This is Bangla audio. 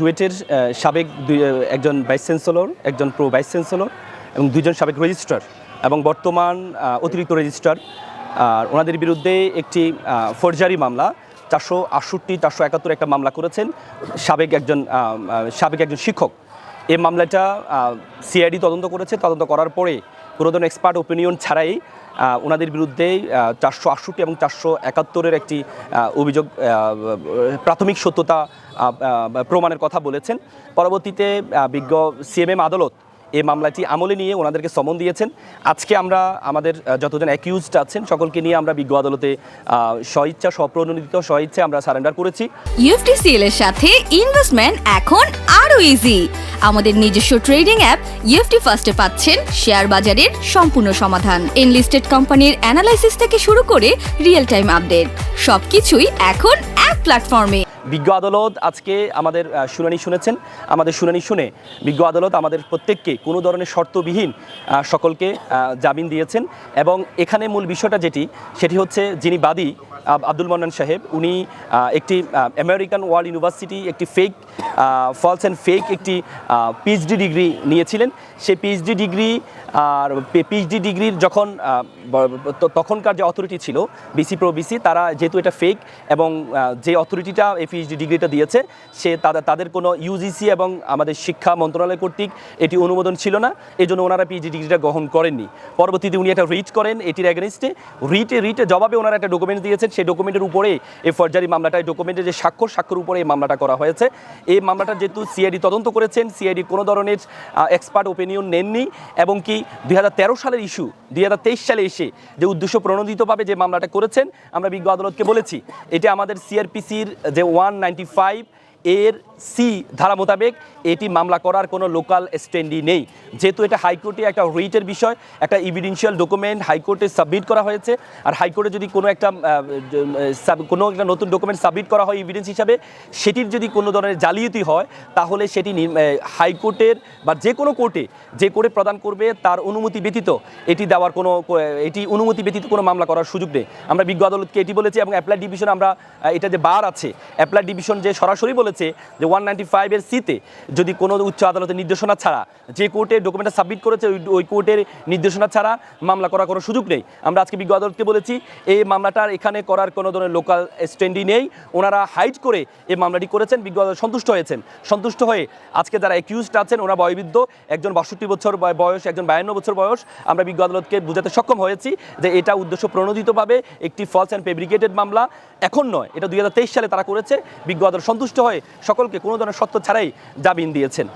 ডুয়েটের সাবেক দুই- একজন ভাইস চ্যান্সেলর একজন প্রো ভাইস চ্যান্সেলর এবং দুইজন সাবেক রেজিস্ট্রার এবং বর্তমান অতিরিক্ত রেজিস্ট্রার আর ওনাদের বিরুদ্ধে একটি আহ, মামলা চারশো আটষট্টি চারশো একাত্তর একটা মামলা করেছেন সাবেক একজন সাবেক একজন শিক্ষক। এই মামলাটা সিআইডি তদন্ত করেছে। তদন্ত করার পরে ধরনের এক্সপার্ট ওপিনিয়ন ছাড়াই ওনাদের বিরুদ্ধেই চারশো আটষট্টি এবং চারশো একাত্তরের একটি অভিযোগ প্রাথমিক সত্যতা প্রমাণের কথা বলেছেন। পরবর্তীতে বিজ্ঞ সিএমএম আদালত এই মামলাটি আমলে নিয়ে ওনাদেরকে সমন দিয়েছেন। আজকে আমরা আমাদের যতজন অ্যাকিউজড আছেন, সকলকে নিয়ে আমরা বিজ্ঞ আদালতে স্বইচ্ছা, স্বপ্রণোদিত স্বইচ্ছে আমরা সারেন্ডার করেছি। ইউএফটিসিএল এর সাথে ইনভেস্টমেন্ট এখন আরও ইজি আমাদের নিজস্ব ট্রেডিং অ্যাপ ইউএফটি ফার্স্টে পাচ্ছেন শেয়ার বাজারের সম্পূর্ণ সমাধান। এনলিস্টেড কোম্পানির অ্যানালাইসিস থেকে শুরু করে রিয়েল টাইম আপডেট সবকিছুই এখন এক প্ল্যাটফর্মে বিজ্ঞ আদালত আজকে আমাদের শুনানি শুনেছেন। আমাদের শুনানি শুনে বিজ্ঞ আদালত আমাদের প্রত্যেককে কোনো ধরনের শর্তবিহীন সকলকে জামিন দিয়েছেন এবং এখানে মূল বিষয়টা যেটি, সেটি হচ্ছে যিনি বাদী আব্দুল মন্নান সাহেব। উনি একটি আমেরিকান ওয়ার্ল্ড ইউনিভার্সিটি একটি ফেক ফলস অ্যান্ড ফেক একটি পিএইচডি ডিগ্রি নিয়েছিলেন। সেই পিএইচডি ডিগ্রি আর পিএইচডি ডিগ্রির যখন তখনকার যে অথরিটি ছিল বিসি প্রো বিসি তারা যেহেতু এটা ফেক এবং যে অথরিটিটা এই পিএইচডি ডিগ্রিটা দিয়েছে, সে তাদের তাদের কোনো ইউজিসি এবং আমাদের শিক্ষা মন্ত্রণালয় কর্তৃক এটি অনুমোদন ছিল না। এই জন্য ওনারা পিএইচডি ডিগ্রিটা গ্রহণ করেননি। পরবর্তীতে উনি একটা রিট করেন, এটির অ্যাগেনিস্টে রিটে রিটে জবাবে ওনারা একটা ডকুমেন্ট দিয়েছেন সেই ডকুমেন্টের উপরেই এই ফর্জারি মামলাটা, এই ডকুমেন্টের যে স্বাক্ষর স্বাক্ষর উপরে এই মামলাটা করা হয়েছে। এই মামলাটা যেহেতু সিআইডি তদন্ত করেছেন সিআইডি কোনো ধরনের এক্সপার্ট ওপিনিয়ন নেননি এবং কি দুই হাজার তেরো সালের ইস্যু দুই হাজার তেইশ সালে এসে যে উদ্দেশ্য প্রণোদিতভাবে যে মামলাটা করেছেন, আমরা বিজ্ঞ আদালতকে বলেছি। এটা আমাদের সিআরপিসির যে ওয়ান নাইনটি ফাইভ এর সি ধারা মোতাবেক এটি মামলা করার কোনো লোকাল স্ট্যান্ডি নেই। যেহেতু এটা হাইকোর্টে একটা রিটের বিষয়, একটা ইভিডেন্সিয়াল ডকুমেন্ট হাইকোর্টে সাবমিট করা হয়েছে। আর হাইকোর্টে যদি কোনো একটা কোনো একটা নতুন ডকুমেন্ট সাবমিট করা হয় এভিডেন্স হিসাবে, সেটির যদি কোনো ধরনের জালিয়াতি হয়, তাহলে সেটি হাইকোর্টের বা যে কোনো কোর্টে যে কোর্টে প্রদান করবে তার অনুমতি ব্যতীত এটি দেওয়ার কোনো, এটি অনুমতি ব্যতীত কোনো মামলা করার সুযোগ নেই। আমরা বিজ্ঞ আদালতকে এটি বলেছি এবং অ্যাপ্লাই ডিভিশন আমরা এটা যে বার আছে। অ্যাপ্লাই ডিভিশন যে সরাসরি বলেছে যে ওয়ান নাইনটি ফাইভের সিতে যদি কোনো উচ্চ আদালতের নির্দেশনা ছাড়া যে কোর্টে ডকুমেন্টটা সাবমিট করেছে, ওই কোর্টের নির্দেশনা ছাড়া মামলা করার কোনো সুযোগ নেই। আমরা আজকে বিজ্ঞ আদালতকে বলেছি, এই মামলাটার এখানে করার কোনো ধরনের লোকাল স্ট্যান্ডি নেই। ওনারা হাইড করে এই মামলাটি করেছেন। বিজ্ঞ আদালত সন্তুষ্ট হয়েছেন। সন্তুষ্ট হয়ে আজকে যারা অ্যাকিউজড আছেন, ওরা বয়বৃদ্ধ, একজন বাষট্টি বছর বয়স, একজন বায়ান্ন বছর বয়স। আমরা বিজ্ঞ আদালতকে বোঝাতে সক্ষম হয়েছি যে এটা উদ্দেশ্য প্রণোদিতভাবে একটি ফলস অ্যান্ড ফেব্রিকেটেড মামলা। এখন নয়, এটা দুই হাজার তেইশ সালে তারা করেছে। বিজ্ঞ আদালত সন্তুষ্ট হয়ে সকলকে কোনো ধরনের সত্য ছাড়াই জামিন দিয়েছেন।